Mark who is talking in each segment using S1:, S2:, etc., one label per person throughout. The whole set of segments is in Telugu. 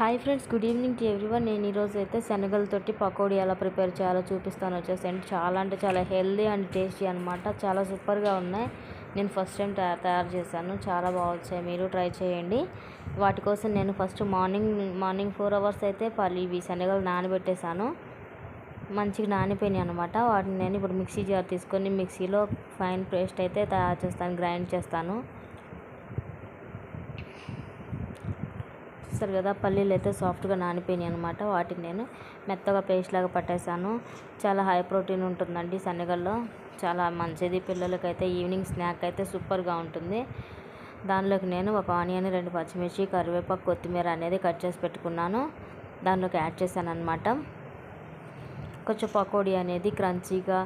S1: Hi friends good evening to everyone. నేను ఈరోజు అయితే శనగలతోటి పకోడీ ఎలా ప్రిపేర్ చేయాలో చూపిస్తాను. వచ్చేసండి చాలా అంటే చాలా హెల్దీ అండ్ టేస్టీ అనమాట చాలా సూపర్గా ఉన్నాయి. నేను ఫస్ట్ టైం తయారు చేశాను. చాలా బాగా వచ్చాయి మీరు ట్రై చేయండి. వాటి కోసం నేను first morning morning four hours అయితే పల్లి ఇవి శనగలు నానబెట్టేశాను. మంచిగా నానిపోయినాయి అనమాట వాటిని నేను ఇప్పుడు మిక్సీ జార్ తీసుకొని మిక్సీలో ఫైన్ పేస్ట్ అయితే తయారు చేస్తాను గ్రైండ్ చేస్తాను. చూస్తారు కదా పల్లీలు అయితే సాఫ్ట్గా నానిపోయినాయి అనమాట వాటిని నేను మెత్తగా పేస్ట్ లాగా పట్టేశాను. చాలా హై ప్రోటీన్ ఉంటుందండి శనగల్లో. చాలా మంచిది. పిల్లలకైతే ఈవినింగ్ స్నాక్ అయితే సూపర్గా ఉంటుంది. దానిలోకి నేను ఒక ఆనియన్ రెండు పచ్చిమిర్చి కరివేపాకు కొత్తిమీర అనేది కట్ చేసి పెట్టుకున్నాను. దానిలోకి యాడ్ చేశాను అనమాట కొంచెం పకోడీ అనేది క్రంచీగా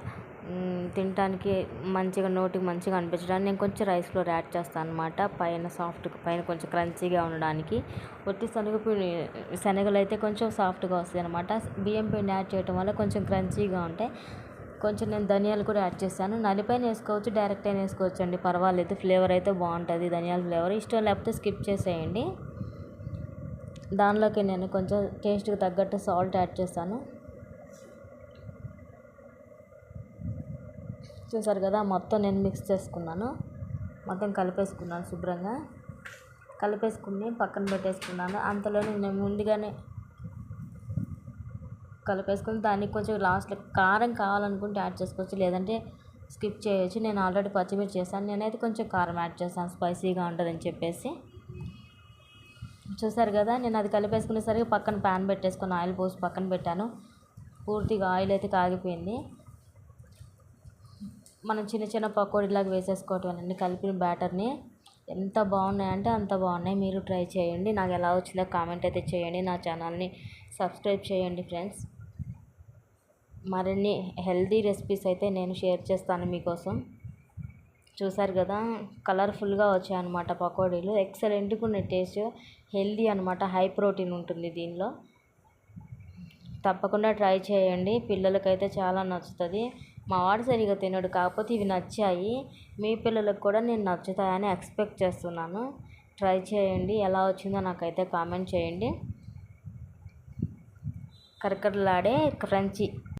S1: తినడానికి మంచిగా నోటికి మంచిగా అనిపించడానికి నేను కొంచెం రైస్ ఫ్లోర్ యాడ్ చేస్తాను అనమాట పైన సాఫ్ట్ పైన కొంచెం క్రంచీగా ఉండడానికి. ఒట్టి శనగపిండి శనగలు అయితే కొంచెం సాఫ్ట్గా వస్తాయి అనమాట బియ్యం పిండి యాడ్ చేయడం వల్ల కొంచెం క్రంచీగా ఉంటాయి. కొంచెం నేను ధనియాలు కూడా యాడ్ చేస్తాను. నలిపైన వేసుకోవచ్చు డైరెక్ట్ అయినా వేసుకోవచ్చు అండి. పర్వాలేదు ఫ్లేవర్ అయితే బాగుంటుంది. ధనియాల ఫ్లేవర్ ఇష్టం లేకపోతే స్కిప్ చేసేయండి. దానిలోకి నేను కొంచెం టేస్ట్కి తగ్గట్టు సాల్ట్ యాడ్ చేస్తాను. చూసారు కదా మొత్తం నేను మిక్స్ చేసుకున్నాను. మొత్తం కలిపేసుకున్నాను శుభ్రంగా. కలిపేసుకుని పక్కన పెట్టేసుకున్నాను. అంతలోనే నేను ముందుగానే కలిపేసుకుని దానికి కొంచెం లాస్ట్లో కారం కావాలనుకుంటే యాడ్ చేసుకోవచ్చు. లేదంటే స్కిప్ చేయొచ్చు. నేను ఆల్రెడీ పచ్చిమిర్చి చేశాను. నేనైతే కొంచెం కారం యాడ్ చేశాను. స్పైసీగా ఉంటుందని చెప్పేసి. చూసారు కదా నేను అది కలిపేసుకునేసరికి పక్కన ప్యాన్ పెట్టేసుకొని ఆయిల్ పోసి పక్కన పెట్టాను. పూర్తిగా ఆయిల్ అయితే కాగిపోయింది. మనం చిన్న చిన్న పకోడీలాగా వేసేసుకోవటం అన్నీ కలిపిన బ్యాటర్ని ఎంత బాగున్నాయంటే అంత బాగున్నాయి. మీరు ట్రై చేయండి. నాకు ఎలా వచ్చిందో కామెంట్ అయితే చేయండి. నా ఛానల్ని సబ్స్క్రైబ్ చేయండి ఫ్రెండ్స్. మరిన్ని హెల్దీ రెసిపీస్ అయితే నేను షేర్ చేస్తాను మీకోసం. చూసారు కదా కలర్ఫుల్గా వచ్చాయన్నమాట పకోడీలు. ఎక్సలెంట్గా ఉన్నాయి టేస్ట్ హెల్దీ అనమాట హై ప్రోటీన్ ఉంటుంది దీనిలో. తప్పకుండా ట్రై చేయండి. పిల్లలకైతే చాలా నచ్చుతుంది. మా వాడు సరిగా తినడు కాకపోతే ఇవి నచ్చాయి. మీ పిల్లలకు కూడా నేను నచ్చుతాయని ఎక్స్పెక్ట్ చేస్తున్నాను. ట్రై చేయండి. ఎలా వచ్చిందో నాకైతే కామెంట్ చేయండి. కరకరలాడే క్రంచీ.